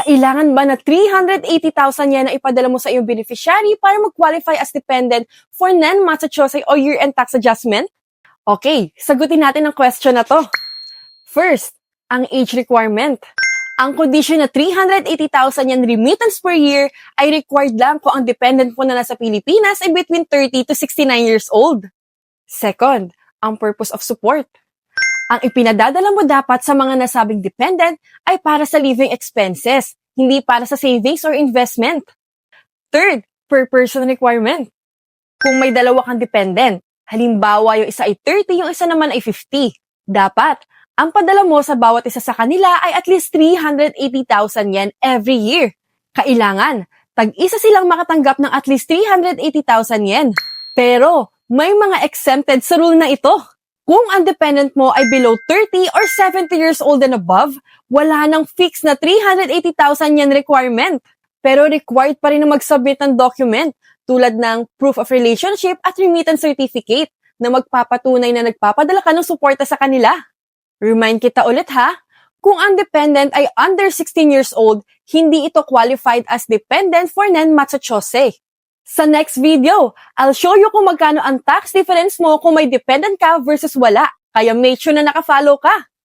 Kailangan ba na 380,000 yan na ipadala mo sa iyong beneficiary para mag-qualify as dependent for non-Massachusetts o year-end tax adjustment? Okay, sagutin natin ang question na to. First, ang age requirement. Ang condition na 380,000 yan remittance per year ay required lang kung ang dependent po na nasa Pilipinas ay between 30 to 69 years old. Second, ang purpose of support. Ang ipinadadala mo dapat sa mga nasabing dependent ay para sa living expenses, hindi para sa savings or investment. Third, per person requirement. Kung may dalawa kang dependent, halimbawa yung isa ay 30, yung isa naman ay 50, dapat ang padala mo sa bawat isa sa kanila ay at least 380,000 yen every year. Kailangan, tag-isa silang makatanggap ng at least 380,000 yen. Pero, may mga exempted sa rule na ito. Kung ang dependent mo ay below 30 or 70 years old and above, wala nang fixed na 380,000 yen requirement. Pero required pa rin na mag-submit ng document tulad ng proof of relationship at remittance certificate na magpapatunay na nagpapadala ka ng suporta sa kanila. Remind kita ulit ha, kung ang dependent ay under 16 years old, hindi ito qualified as dependent for non-Massachusetts. Sa next video, I'll show you kung magkano ang tax difference mo kung may dependent ka versus wala. Kaya make sure na nakafollow ka.